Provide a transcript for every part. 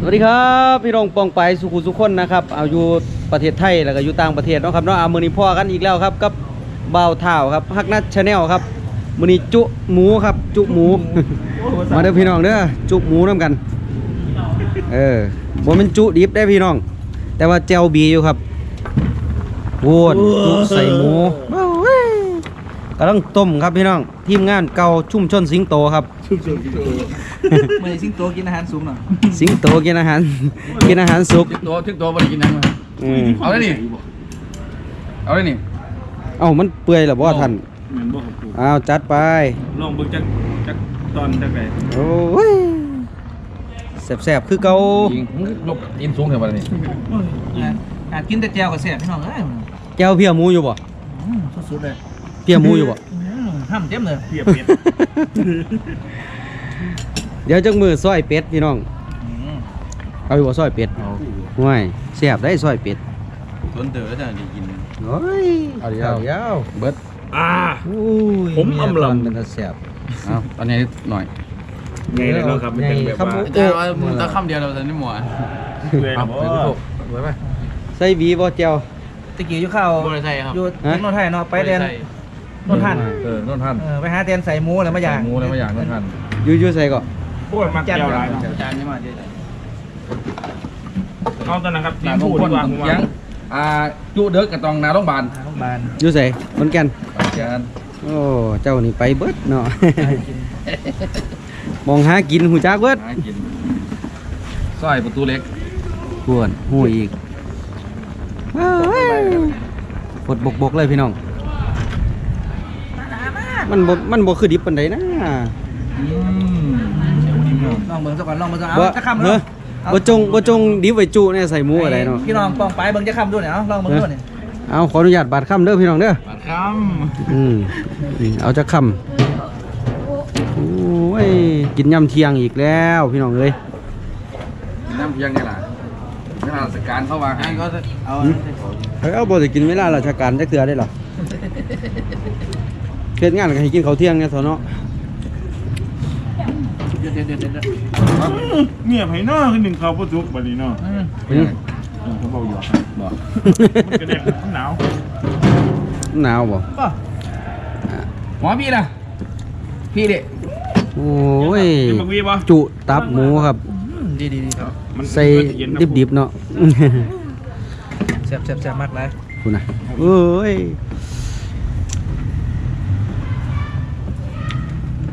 สวัสดีครับพี่น้องปองไปสุขุสุขคนนะครับเอาอยู่ประเทศไทยแล้วก็อยู่ต่างประเทศเนาะครับเนาะเอามือนี้พ่อกันอีกแล้วครับกับบ่าวเท่าครับฮักนัทชาแนลครับมือนี้จุหมูครับจุหมู มาเด้อพี่น้องเด้อจุหมูน้ำกัน เออบ่แมันจุดิบได้พี่น้อง แต่ว่าเจลบีอยู่ครับโวดจุใส่หมูเบ้าเว้ย กำลังต้มครับพี่น้องทีมงานเก่าชุ่มชนสิงโตครับเมื่อสิงโตกินอาหารสูงหน่อยสิงโตกินอาหารกินอาหารสุกทิกตัวทิกตัวบริกินยังมาอืมเอาเลยนี่เอาเลยนี่เอ้ามันเปื่อยเหรอบ่ท่านเหมือนบอกกับกูอ้าวจัดไปลองเบิ่งจักจักตอนจักไหนโอ้ยแสบๆคือเก่ายิงมึงลบอินสูงเท่าไหร่นี่อาจกินแต่แจวกับแซ่บพี่น้องเอ้ยแก้วเพียหมูอยู่บ่อืมสุดๆเลย เพียหมูอยู่บ่อืมห้ามเต็มเลยเทียบเป็ดเดี๋ยวจักมือซอยเป็ดพี่น้องอืมเอาอยู่บ่ซอยเป็ดห่วยแซ่บได้ซอยเป็ดต้นเต๋อจะได้กินโอ้ยเอาเดี๋ยวเดี๋ยวเบิร์ดอ่าอุ้ยผมอำลำเป็นตาแซ่บเอาตอนนี้หน่อยไงเลยเนาะครับมันเป็นแบบว่าแต่ว่ามึงตะคำเดียวเราจะนี่หมัวเปื่อยเอานะไปบ่ทุกไว้ไปใส่หวีบ่แจ่วตะกี้อยู่ข้าวบริษัทครับอยู่ฮะที่โนนไทยเนาะไปเรียนโนนทันเออโน่นท่านเออไปหาเตียนใส่หมูแล้วมาอย่าง หมูแล้วไม่อยากโน่นท่านอยู่อยู่ใส่ก็โอ้ยมักแก้วหลายเนาะจานนี้มาเดี๋ยวเอาตอนนั้นครับหทีนามมงพูดคดีลกว่าผมยัว่างอ่าจุเด็กกับตองนาโรงพยาบาลโรงพยาบาลอยู่ใส่ขอนแก่นแกนโอ้เจ้านี่ไปเบิดเนาะมองหากินหูจักเบิดหากินซอยประตูเล็กกวนหูอีกปดบกบกๆเลยพี่น้อง มันบ่มันบ่คือดิบปานใดนะอืมลองเบิ่งซะก่อนลองเบิ่งซะเอาบ่จะคำเนเนาะอะบ่จงบ่จงดิบไว้จุเนี่ยใส่หมูอะไรเนาะพี่น้องปองไปเบิ่งจะคำด้วยเนี่ยเอาลองเบิ่งด้วยเนี่ยเอาขออนุญาตบาดค่ำเด้อพี่น้องเด้อปาดคอืมนี่เอาจะค่ำโอ้ยกินยำเที่ยงอีกแล้วพี่น้องเอ้ยำน้ำเพียงไงล่ะเวลาราชการเข้ามาให้ก็เอาเฮ้ยเอาบ่ได้กินเวลาราชการจักเทื่อได้หรอ เฮ็ดงานก็ให้กินข้าวเที่ยงเนี่ยเถอะเนาะเดี๋ยวเดี๋ยวเดี๋ยวเดี๋ยวเงียบให้เนาะคือหนึ่งเขาบ่จุกบัดนี้เนาะอืมเป็นยังไงเออเขาเบาอยู่บอกมันก็ได้หนาวหนาวบ่ก็หมอพี่ล่ะพี่เด็กโอ้ยกินมักวีบ่จุตับหมูครับอืมดีดีดีครับมันใส่เย็นนะดิบๆเนาะแซ่บแซ่บแซ่บมากเลยคุณนะเอ้ย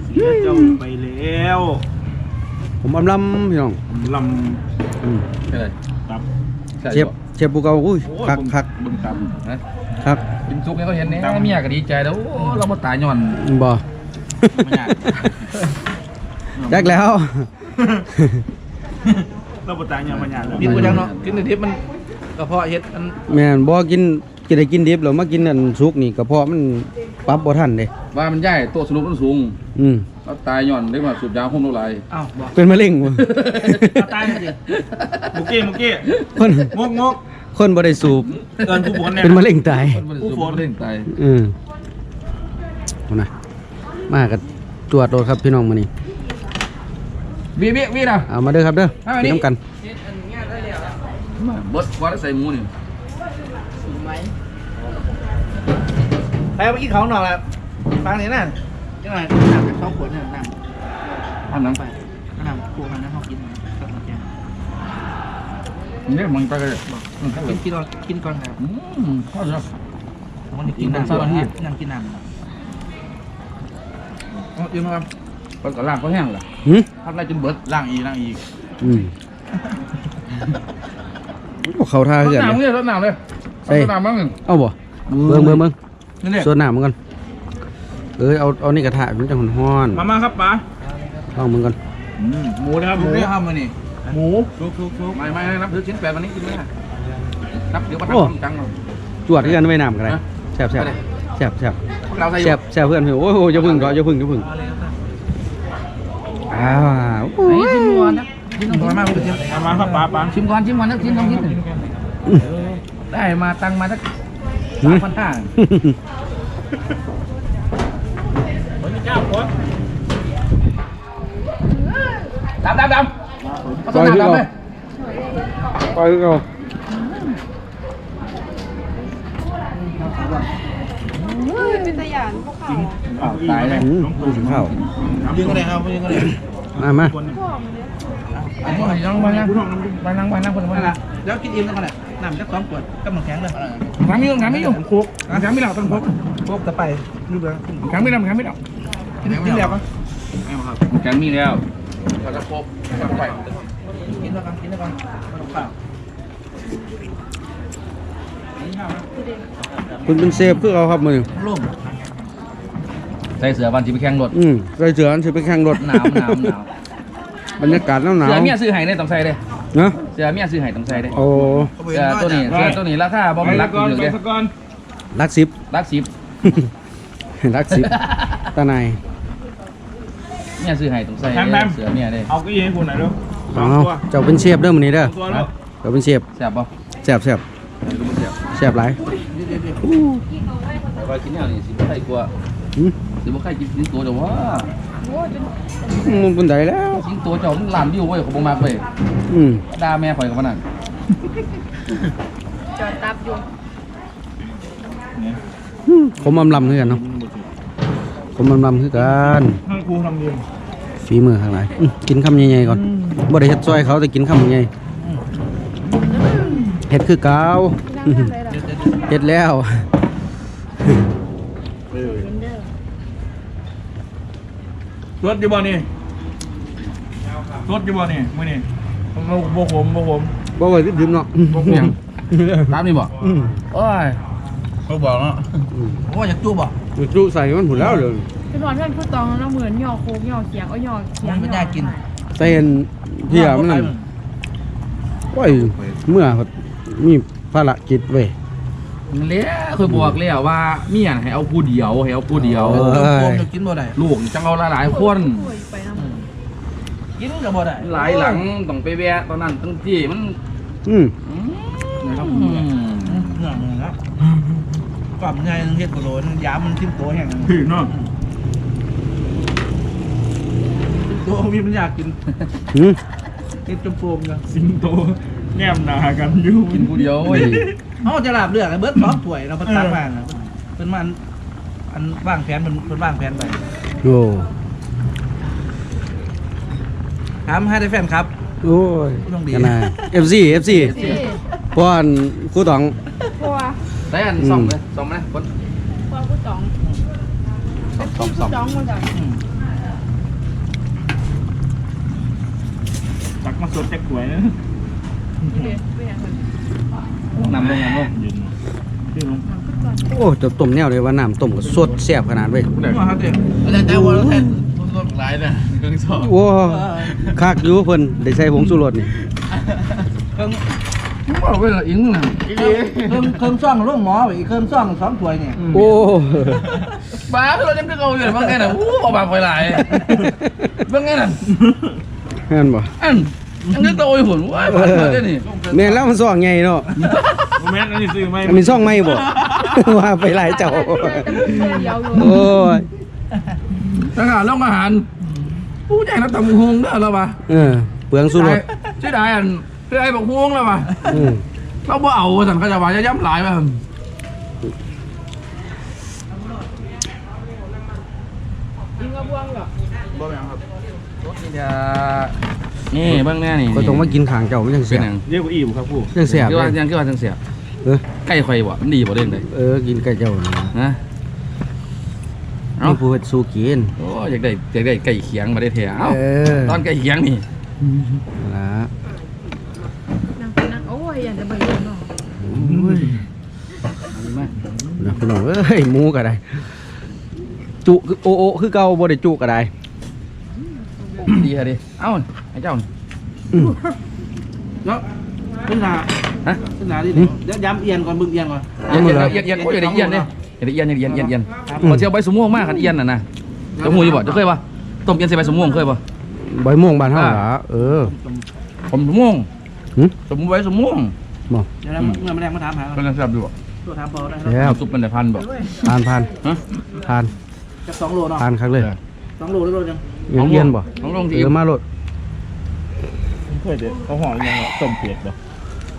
เสี ยเจ้าไปแล้วผมอำลำพี่น้องลอืมใช่เลยำตับเชฟเชฟปูเกาอุ้ยโอ้ยคักคักบึงตำนะครับกินซุปให้เขาเห็นเนี่ยเมียก็ดีใจแล้วโอ้เรามาตายย้อน บ่ไม่ยากยักแล้ว เราบ่ตายยังบ่ยากแล้วดิบกูจังเนาะกินแต่ดิบมันกระเพาะเฮ็ดมันแม่นบ่กินกินได้กินดิบแล้วมากินอันสุกนี่กระเพาะมัน ปรับบ่ทันเด้ว่ามันใหญ่ตัวสรุปมันสูงอืมเราตายย้อนเรียกว่าสูบยาพุ่มลูกไหลอ้าวบอกเป็นมะเร็งบ่เอาตายมาดิมุกกี้มุกกี้คนงกงกคนบ่ได้สูบเอิ้นผู้บนเนี่ยเป็นมะเร็งตายมันมันสูบมันเร่งตายอืมเอานะมากับตรวจโดดครับพี่น้องมื้อนี้วีวีวีนะเอามาเด้อครับเด้อเอามากินนี่น้ำกันบดว่าได้ใส่หมูนี่ไปเอาไปกินของหน่อยละฟังนี่นั่นจังหน่อยน้ำสองขวดเนี่ยน้ำทำหนังไปน้ำขวดมันนะเขากินสักหน่อยแกเนี่ยมันไปเลยกินกินก่อนกินก่อนครับอืมข้าวเยอะมันกินน้ำก่อนนั่งกินน้ำเอายืมมาครับไปก่อนล่างก็แห้งล่ะหืมทำได้จนเบิดล่างอีกล่างอีกอืมโอ้เขาท่าต้เหือนน้ำเลยเนี่ยต้นน้ำเลยใช่ต้นน้ำมั้งหนึ่งเอาบ่เบิ่งเบิ่งเบิ่ง นี่เนี่ยส่วนหน้ามันก่อนเอ้ยเอาเอานี่กระทะมันจะฮ้อนมามาครับป๋าๆลองมึงก่อนหมูนะครับหหมูมูเนี่ยทำมานี่หมูไม่ไม่นับถือชิ้นแปดวันนี้กินไม่ได้นับเดี๋ยวมาทำจังเลยจวดด้วยกันไว้น้ำกันเลยฮะแซ่บแซ่บไปเลยแซ่บแซ่บเราใส่อแซ่ยู่บแซ่บเพื่อนพี่โอ้ยโอ้ยอย่าพึ่งก่อนอย่าพึ่งอย่าพึ่งอ้าวโอ้ไอ้ยชิมก่อนนะชิมก่อนมากเลยมามาครับป๋าป๋าชิมก่อนชิมก่อนนะชิมลองชิมหนึ่งได้มาตังมาสักสามพันห้า ดำดำดำผสมน้ำดำเลยไปคือเก่าเป็นตะยานพวกเขาอ้าวตายเลยอืมดูสิข้าวยิงก็ได้ครับยิงก็ได้มามาอันนี้นั่งไปนั่งไปนั่งไปนั่งคนนั่นละแหละแล้วกินอิ่มแล้วกันแหละน้ำจักสองขวดกับน้ำแข็งเลยถามไม่ยุ่งถามไม่ยุ่งคุกถามไม่หลับต้องคุกพวกตะไปรูปแล้วถามไม่หลับถามไม่หลับกินกินแล้วก็แกงมีแล้วเราจะพบไปกินแล้วกันกินแล้วกันขนมข้าคุณเป็นเซฟคือเอาครับมือร่ม ใส่เสือวันจีไปแข่งรถอืมใส่เสืออันสิไปแข่งรถหนาวหนาวหนาวบรรยากาศหนาวหนาวเสือเมียซื้อไห้ในต้องใส่เลยเนาะเสือเมียซื้อไห้ต้องใส่เลยโอ้เสือตัวนี้เสือตัวนี้ราคาบ่ไปมันรัละกก่อนอยู่ไปเด้สักก่อนรักสิบรักสิบรักสิบตาในายเมียซื้อไห้ต้องใส่เสือเมียเด้เอาเก็ยี่คนไหนลูกสอเอางตัวเจ้าเป็นเชฟเด้อมื้อนี้เด้อสองตัวลูกเจ้าเป็นเชฟแซ่บป่ะแซ่บแซ่บแซ่บหลายแต่ว่ากินแนวนี้สิบ่ใครกลัว อืมสิบ่ใครกินสิงตัวเดี๋ยวว่ามันเป็นไดแล้ว สิงตัวเจ้ามันล้านวิวเว้ยเขาบ่มากเว้ยอืมด่าแม่ข่อยกับมันนั่นจอดตับอยู่เนี่ยผมอำลำคือกันเนาะผมอำลำคือกันทั้งครูทำเรียนฝีมือข้างหลายอื้อกินคำใหญ่ๆก่อนบ่ได้เฮ็ดซอยเขาแต่กินคำใหญ่เฮ็ดคือเก่านั่งทำอะไรล่ะเฮ็ดแล้ว รถอยู่บ่นี่รถอยู่บ่นี่มื้อนี่บ่ผมบ่ผมบ่ไว้ดื่มเนาะบ่เพียงตามนี่บ่อืมโอ้ยเขาบอกแล้วอืมโอ้อยากจูบอะจุใส่มันหุ่นแล้วเด้อเป็นวันเพื่อนผู้ตองแล้วเหมือนหยอกโคกหยอกเขียงเอาหยอกเขียงไม่ได้กินใส่อันเพียมันนั่นโอ้ยเมื่อมีภารกิจเว้ย เลี้ยเคยบอกแล้วว่าเมียน่ะให้เอาผู้เดียวให้เอาผู้เดียว เออเติมโฟมจะกินบ่ได้ลูกจังเอาหลายๆคนป่วยไปน้ำกินก็บ่ได้หลายหลังต้องไปแวะตอนนั้นตั้งที่มันอืมอืมนะครับเหนื่อยเลยครับกล่อมใหญ่เฮ็ดกะโหลนยามมันทิ่มโตแห้งถึงเนาะโตมีมันอยากกินอืมเฮ็ดจมโฟมกันสิงโตแนมหนากันอยู่กินผู้เดียวเว้ย เฮาจะลาบเลือกให้เบิดสองถ้วยเราะเพิ่นตักมาน่ะเพิ่นมาอันอันวางแผนเพิ่นเพิ่นวางแผนไว้โอ้ถามให้ได้แฟนครับ โอ้ยต้องดี กันนะ FC FC นี่เพราะอันครูต๋องเพราะว่าใส่อันซ่อมเลยซ่อมนะคนเพราะว่าผู้ตองซ่อมซ่อมซ่อมผู้ตองมาจากอืมตักมาสดแจ็คหวยนะ นี่เลยไม่อยากคน นำลงนำลงยืนที่ลงโอ้จะต้มแนวเลยว่าน้ำต้มก็สดแซ่บขนาดเว้ยว่าครับเด้แต่แต่ว่าเราแทนรถหลายน่ะเครื่องสอบโอ้คักอยู่เพิ่นได้ใส่ผงชูรสนี่เครื่องบอกเว้ยละอิงน่ะเครื่องเครื่องซ่องโรงหมอไปอีกเครื่องซ่องสองถ้วยเนี่ยโอ้บ้าเราจะไม่เอาอยู่บางแง่น่ะอู้บ่บางไปหลายบางแง่น่ะแม่นบ่อัน ยังจะโตอีหุ่นว้ายเอผ่านมาอได้นี่แม่นแล้วมันซ่องใหญ่เนาะโมเมนต์อันนี้ซื้อไหมอันนี้ซ่องใหม่บ่ ว่าไปหลายเจ้าเดียวอยู่โอ้ยทหารโรงอาหารผู้ใหญ่นักตำบักฮงเด้อเราปะเออเปลืองชูรสใช่ได้อันใช่ได้บักฮวงแล้วปะอืมเราบ่เอาสันเขาจะว่าจะย้ำหลายป่ะยิงกระบวงเหรอบ่แม่นครับนี่ เบื้องแน่นี่ก็ต้องมากินข้างเจ้ามันจังเป็เสีนยหยังเรียกว่าอิ่มครับผู้จังเสียบคือว่าเลยยังคือว่าจังเสียเออใกล้ไข่บ่มันดีบ่เด่นเลยเออกินไก่เจ้านี่นะเอ้านี่ผู้เฮ็ดสู้กินโอ้อยากได้อยากได้ไก่เขียงมาได้แถวเออตอนไก่เขียงนี่ละนั่งไปนั่งโอ้ยอยากจะเบิ่งเนาะเอาดีมากนะพี่น้องเอ้ยหมูก็ได้ จุคือโอโอคือเก่าบ่ได้จุก็ได้ดีฮะดิเอ้าไอ้เจ้าอืมเนาะขึ้นหน้าฮะขึ้นหน้าดิเดี๋ยวย้ำเอียนก่อนบึ้งเอียนก่อนเอียนเอียนเอียนเอียนโอ้ยอย่าได้เอียนเนี่ยอย่าได้เอียนอย่าได้เอียนเอียนเอียนพอเที่ยวใบสมม่วงมากกันเอียนน่ะนะจะหูอยู่บ่จะเคยป่ะต้มเอียนใส่ใบสมม่วงเคยป่ะใบม่วงบ้านเฮาอ่าล่ะเออผมสมม่วงหึสมใบสมม่วงบ่เดี๋ยวเราเมื่อมาแรงมาถามหาเป็นยังแซ่บอยู่บ่ตัวถามพอได้แล้วซุปมันได้พันบ่ทานทานฮะทานจะสองโลเนาะทานครั้งเลยสองโลหรือโลยังเอียนเอียนบ่ของลงที่เออมาโลด เคยเด็ดเขาห่อยังต้มเปียกเหรอ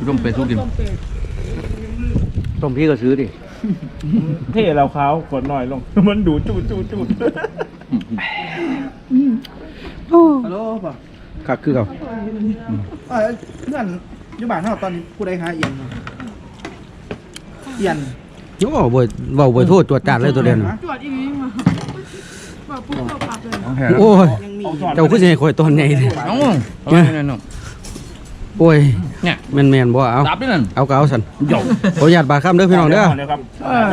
ต้มเป็ดทุกกินต้มเป็ดต้มพี่ก็ซื้อดิเท่เราเขากดหน่อยลง มันดูจูดจูดจูดฮัลโหลป่ะคักคือเก่าเอ้ยเพื่อนอยู่บ้านเฮาตอนนี้ผู้ใดหาเอียนอยู่เอียนโอ้บ่เว้าบ่โทษตรวจจานเลยตัวเดียวน่ะจวดอีกนิดมา แบบปุ๊บเราปรับเลยของแท้โอ้ยยังมีเจ้าคือสิให้ข่อยตอนใหญ่ดิน้องเอาไว้หน่อยหน่อยโอ้ยเนี่ยแม่นๆบ่เอาดับด้วยนั่นเอาก็เอาสั่นหยอกขออนุญาตบาดคำเด้อพี่น้องเด้อเดี๋ยวครับ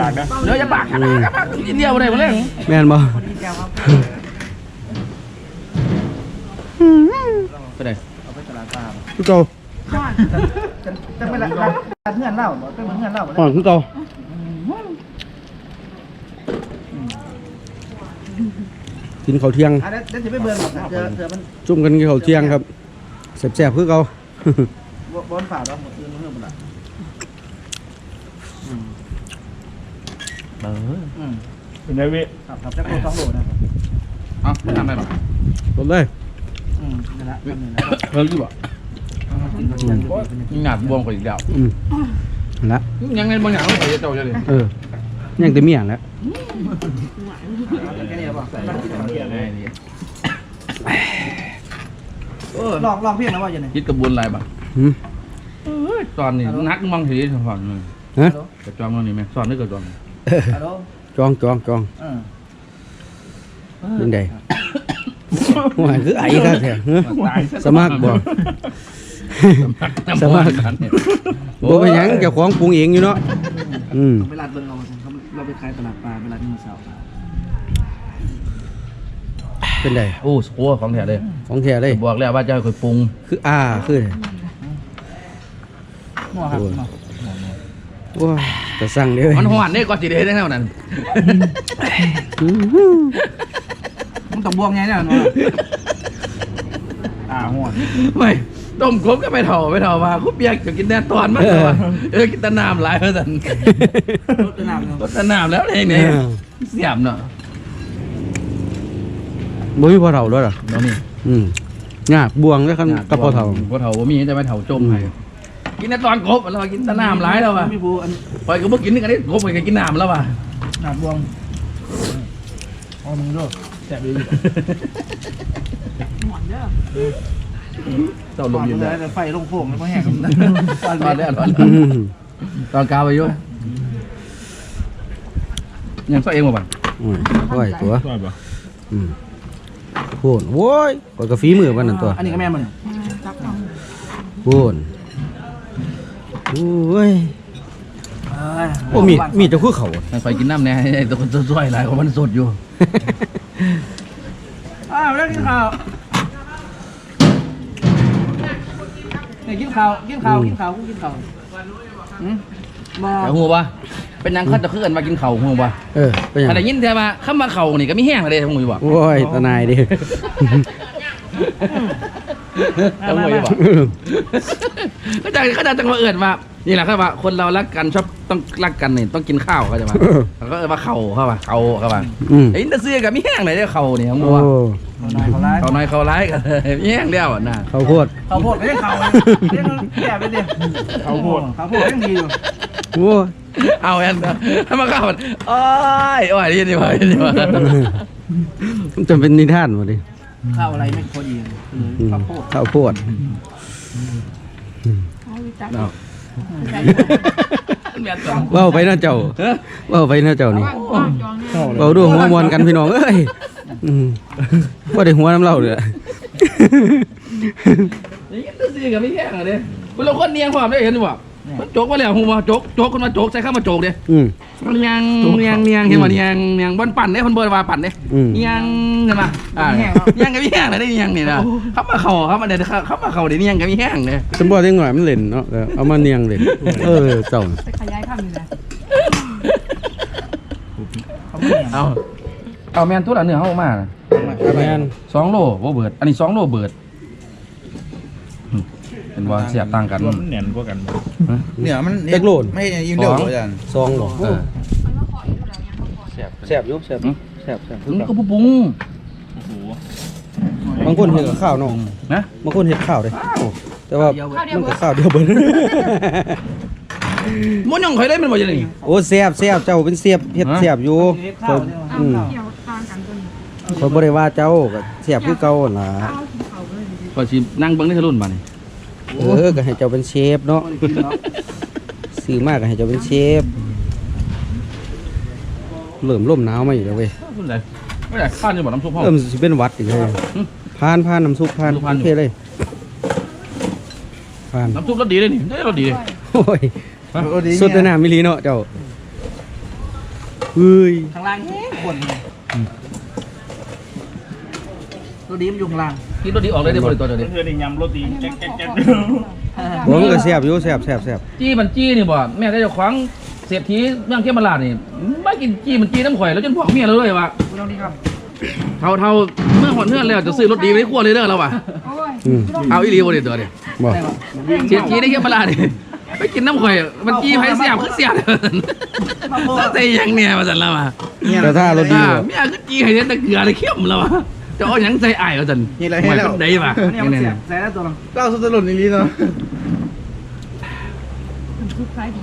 จากนะเดี๋ยวจะปากครับครับนิดเดียวบ่ได้บ่เลยแม่นบ่ไปไหนเอาไปตลาดปลาคือเก่าจะจะไปร้านร้านเพื่อนเล่าบ่เป็นเหมือนเพื่อนเล่าบ่ห่อนคือเก่า กินข้าวเที่ยงอะเดี๋ยวเดี๋ยวจะไปเบิ่งหรอกนะเจอเจอมันจุ่มกันกินข้าวเที่ยงครับแซ่บๆคือเก่าบ่บอนฝ่าแล้วมื้ออื่นมื้อเฮือบ่ล่ะเอออืมเป็นไงวิครับครับจักโลสองโลนะครับเอาไม่ทำได้หรอหมดเลยอืมนั่นละนั่นละเพิ่มดีบ่กินข้าวเที่ยงอยู่ดีมีงานบวมกว่าอีกแล้วอืมนั่นละยังไงบางอย่างต้องไปเจ้าเลยเออ ยังแต่เมี่ยงแล้วแค่นี้บ่มันกินข้าวเที่ยงเออลองลองเพียงนะว่าอย่างไรคิดกระบวนอะไรบ้างหืมตอนนี้นักมังทีสอนเลยฮะกระจอมตรงนี้ไหมสอนได้กระจอมฮัลโหลจองจองจองเออยังไงว่าคือไอ้ครับแท้ฮะสมัครบ่สมัครบ่เป็นหยังเจ้าของปรุงเองอยู่เนาะอืมต้องไปลาดเบิ่งเอาสิครับเรา ไปขายตลาดปลาไปลาดที่มือเสาร์เป็นไดโอ้โหของแท้เลย ของแท้เลยบอกแล้วว่าจะค่อยปรุง คืออ่าคือหม้อครับโอ้ยหม้อว้าจะสั่งเด้อมันหวานนี่ก็สิได้ได้เท่านั้นอื้อมันต้องบวงไงเนี่ยเนาะอ่าห่วงไม่ ต้มครบก็ไม่เท่าไม่เท่ามาคุบเปียกจะกินแน่ตอนมันแต่ว่าเออกินแตะน้ำหลายเท่านั้นรถจะน้ำเนาะก็แตะน้ำแล้วเองเนี่ยเสียบเนาะบ่มีพอเฒ่าด้วยเหรอแล้วนี่อืมยากบวงแล้วคันกับพอเฒ่าพอเท่าบ่มีจะไม่เท่าจมให้กินแน่ตอนครบแล้วกินแตะน้ำหลายแล้วว่ะพี่ภูอันปล่อยก็บ่กินนึงอันนี้ครบไปก็กินน้ำแล้วว่ะน้ำบวงเอามึงด้วยแซ่บดีหวานเด้อ เจ้าลมอยู่เลแล้วยไฟลงโค้งแล้วก็แห้งตอนนเลแรกตอนตอนกาวไปยู่ยังใส่เองบ่บังโอ้ยโอ้ยตัวชอบปะอืมโพนโว้ยกดกาฝีมือวันนั้นตัว อันนี้ก็แม่มันจับเอาโพนโอ้ยโอ้มีมีแต่คือเขาไฟกินน้ำแน่ให้ตัวคนสวยหลายคนมันสดอยู่อ้าวแล้วกินข้าว เนี่ยกินข้าวกินข้าวกินข้าวกูกินข้าวอืมมาแต่หัวปะเป็นหยังเขาจะขึ้นมากินเข่าวหัวปะเออเป็นหยังถ้าได้ยินแต่ว่าข้ามาเข่านี่ก็ไม่แห้งเลยทั้งหมดอยู่ปะโอ้ยตานายดิ ทั้งหมดอยู่ปะก็จะก็จะจังว่าเอิญว่า นี่แหละครับว่าคนเรารักกันชอบต้องรักกันนี่ต้องกินข้าวเขาจะมาแล้วก็เอิ้นว่าเข่าเข้ามาเข่าเข้ามาอืมไอ้อินเตอร์เซียกับไม่แห้งเลยเนี่ยเข่านี่ทั้งหมดโอ้ว่าเขานายเขาร้ายเข่าน้อยเข่าร้ายกันไม่แห้งเดียวอะนะเขาวโพดเขาโพดไม่ใช่เขาเรียกแก่ไปดิเขาโพดเขาโพดยังดีอยู่โอ้ยเอาแอนถ้ามาเข้ามันโอ้ยโอ้ยนี่ดีวะนี่ดีวะมันจะเป็นนิทานหมดดิข้าวอะไรไม่พอดีเลยอืมข้าวโพดข้าวโพด เอาวิจัยเอาจัยเมียตัว เว้าไปนะเจ้าเว้าไปนะเจ้านี่ว่างว่างจองเนี่ยเว้าดูหัวมวนกันพี่น้องเอ้ยอืมบ่ได้หัวน้ำเล่าเลยนี่ตัวซีกับไม่แห้งอะเด้คุณเราคนเนียงความได้เห็นบ่ มันโจกมาแล้วหัวโจกโจกคนมาโจกใส่ข้ามาโจกเด้อืม เนียงเนียงเนียงเห็นบ่เนียงเนียงบอนปั่นเด้คนเบิร์ว่าปั่นเด้อืม เนียงเห็นป่ะอ่าเนียงกับไม่แห้งเลยได้เนียงนี่นะเข้ามาเข่าเข้ามาเด้เข้ามาเข่าเด้เนียงกับไม่แห้งเด้สมบ่ได้หน่อยมันเล่นเนาะแล้วเอามาเนียงเล่นเออเจ้าไปขยายคำอยู่นะเขาไม่เนี่ยเอาเอาแมนตัวละเนื้อเข้ามาน่ะแม่นสองโลบ่เบิด อันนี้สองโลเบิดอืม เป็นว่าเสียบต่างกันรวมมันแน่นกว่ากันเนี่ยมันเด็กโลน ไม่ใช่ยิ้มเร็วอาจารย์ซองบ่เออมันมาขออีกแล้วยังเขาขอแซ่บแซ่บอยู่แซ่บอยู่แซ่บแซ่บถึงก็ปรุงโอ้โหบางคนเฮ็ดกับข้าวเนาะนะบางคนเฮ็ดข้าวเด้แต่แต่ว่าข้าวเดียวมันก็ข้าวเดียวเบิดหมันยังข่อยได้มันบ่จังนี่โอ้แซ่บแซ่บเจ้าเป็นเสียบเฮ็ดแซ่บอยู่ข้อยเอาอืมเกี่ยวต่างกันตัวนี้ข้อยบ่ได้ว่าเจ้าก็แซ่บคือเก่าหั่นล่ะเอากินเขาเลยดีก็สินั่งเบิ่งในรุ่นบัดนี้ เออก็ให้เจ้าเป็นเชฟเนาะซื้อมากก็ให้เจ้าเป็นเชฟเริ่มร่มหนาวมาอีกแล้วเว้ยรุ่นใดไม่ได้ข้าวอยู่บ่น้ำซุปเฮาเริ่มสิเป็นหวัดอีกเลยพานพานน้ำซุปพานน้ำซุปพานโอเคเลยพานน้ำซุปรสดีเลยนี่ได้รสดีเลยโอ้ยโอ้ดีสุดในน้ำมิลีเนาะเจ้าเฮ้ยข้างล่างแห้งคน ตัวดีมันอยู่ข้างล่างกินรสดีออกเลยได้บ่ได้ตัวเดียวนี้เพื่อนยำรสดีแจ๊กแจ๊กแจ๊กผมก็แซ่บอยู่แซ่บแซ่บแซ่บจี้มันจี้นี่บ่แม่ได้เจ้าของเศรษฐีเมืองเขมราชนี่ไม่กินจี้มันจี้น้ำข่อยแล้วจนพวกเมียเราเลยว่าคุณต้องดีครับเท่าเท่าเมื่อหอนเฮือนแล้วจะซื้อรถดีไว้ขั้วเลยเด้อเราว่ะโอ้ยอืมเอาอีหลีบ่ได้ตัวเนี่ยบ่เศรษฐีได้เขมราชนี่ไปกินน้ำข่อยมันจี้ไผเสียบคือเสียบแล้วแต่ยังเนี่ยว่าซั่นแล้วว่ะแต่ถ้ารสดีอ่าบ่เมียคือจี้ให้เห็นแต่เกลือเลยเข้มแล้วว่ะ จะเอาหยังใส่อ้ายว่าซั่นนี่อะไรให้แล้วได้ป่ะเนี่ยมันเสียบใส่แล้วตัวนึงเล่าสุดตลดนี่ลีเนาะมันทุกคล้ายดี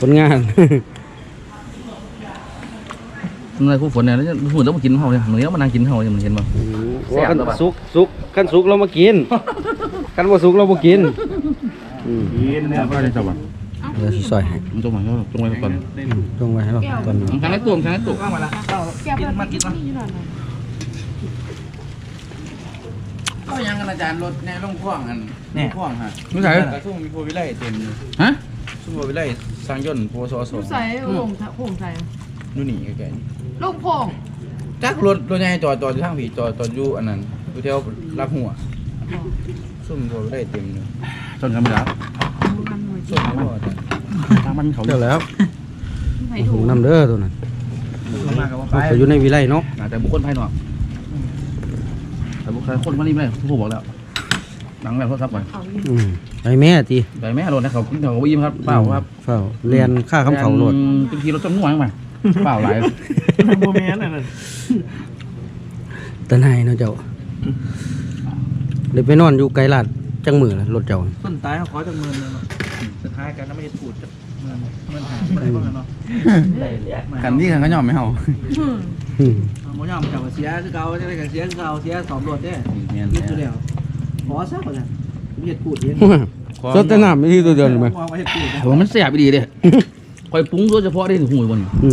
ผลงานมันอะไรคู่ฝนเนี่ยแล้วพูดแล้วมากินเฮาเนี่ยมื้อนี้มานั่งกินเฮาเนี่ยมันเห็นบ่ว่าคันสุกสุกคันสุกเรามากินคันบ่สุกเราบ่กินอืมเนี่ยก็ได้จังหวะ เดี๋ยวสิซอยให้มันตรงไหนก็ตรงไว้ก่อนจงไว้ให้เราตอนนี้ทางให้ตัวทางให้ตัวข้างมาละเข้าแก้วกินเพื่อนมากินมาก็ยังกันอาจารย์รถในลงพ่วงอันลงพ่วงฮะไม่ใช่กระทุ่งมีโพวิไลเต็มอยู่ฮะทุ่งโพวิไลสร้างยนต์โพสอสอผู้ใส่โอ่งโอ่งใส่นู่นนี่ไกลลูกโพงจักรถรถใหญ่จอดจอดอยู่ทางผีจอดจอดอยู่อันนั้นอยู่แถวรักหัวซุ่มโพวิไลเต็มอยู่จนกันไม่ได้มันน่อยซุ่มไม่พอ ทางมันเขาเดี๋ยวแล้วใส่โอ้โหถุงน้ำเด้อตัวนั้นมากับว่าเขาก็อยู่ในวิไลเนาะแต่บุคคลภายนอกแต่บุคคลคนมานี่ไม่ได้ผู้บอกแล้วหนังแบบโทรศัพท์ไปเขาอยู่อืมไปแม่ติแต่แม่รถนะเขาขึ้นเขาวิ่งครับเปล่าครับเฝ้าเรียนค่าคำเขาโลดบางทีรถจนง่วงมาเปล่าหลายโมเมนต์น่ะตะนายเนาะเจ้าเดี๋ยวไปนอนอยู่ไกลลาดจังมือละรถเจ้าต้นตายเขาขอจากเมืองเลยเนาะ สุดท้ายกันแล้วไม่ได้ถูดจากเมืองเมืองหายไม่ได้บ้างเนาะขันที่ขันก็ยอมไม่เฮาอืมอืมหมอยอมเก่าเสียคือเก่าจะได้กันเสียคือเก่าเสียสองรถเนี่ยเมียนยึดอยู่แล้วขอซะก่อนนะมีเหตุพูดเองสดแต่น้ำไม่ที่ตัวเดียวเลยไหมวางไว้เหตุพูดผมมันเสียบดีเด้คอยปรุงโดยเฉพาะได้ถึงหูบนอื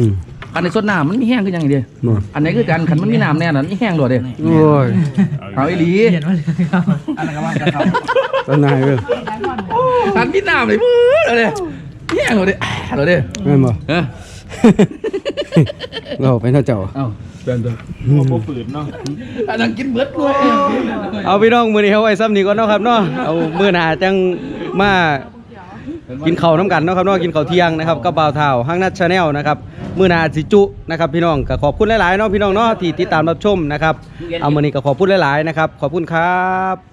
มอันในสดน้ำมันมีแห้งขึ้นยังไงเดียเนาะอันไหนคือการขันมันมีน้ำแน่นอนมีแห้งด้วยเด้โอ้ยเอาอีหลีเห็นว่าอันนั้นก็ว่ากันเขาตะนายเว้ยหลายวันอันมีน้ำเลยมือเลยแห้งเลยเลยเด้แม่นบ่เออเราไปเนาะเจ้าเอ้าเดินเดินโมฝืนเนาะอันนั้นกินเบิดด้วยเอาพี่น้องมื้อนี้เอาไว้ซ้ำนี้ก่อนเนาะครับเนาะเอามื้อหน้าจังมากินข้าวน้ำกันเนาะครับเนาะกินข้าวเที่ยงนะครับกับบ่าวเฒ่าห้างนัดชาแนลนะครับ มื่อหนาสิจุนะครับพี่น้องก็ขอบคุณหลายๆเนาะพี่น้องเนาะที่ติดตามรับชมนะครับเอามือนี้ก็ขอบคุณหลายๆนะครับขอบคุณครับ